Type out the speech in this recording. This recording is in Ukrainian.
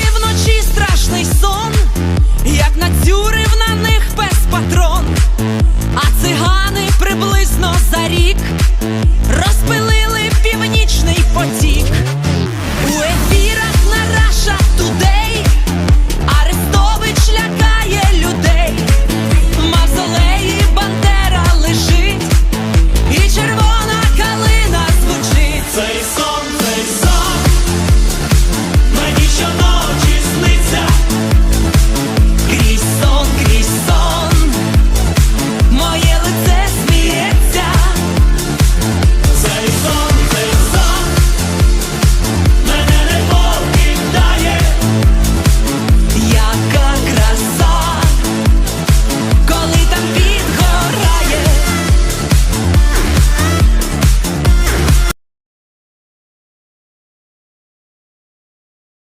вночі страшний сон, як нацюрив на них.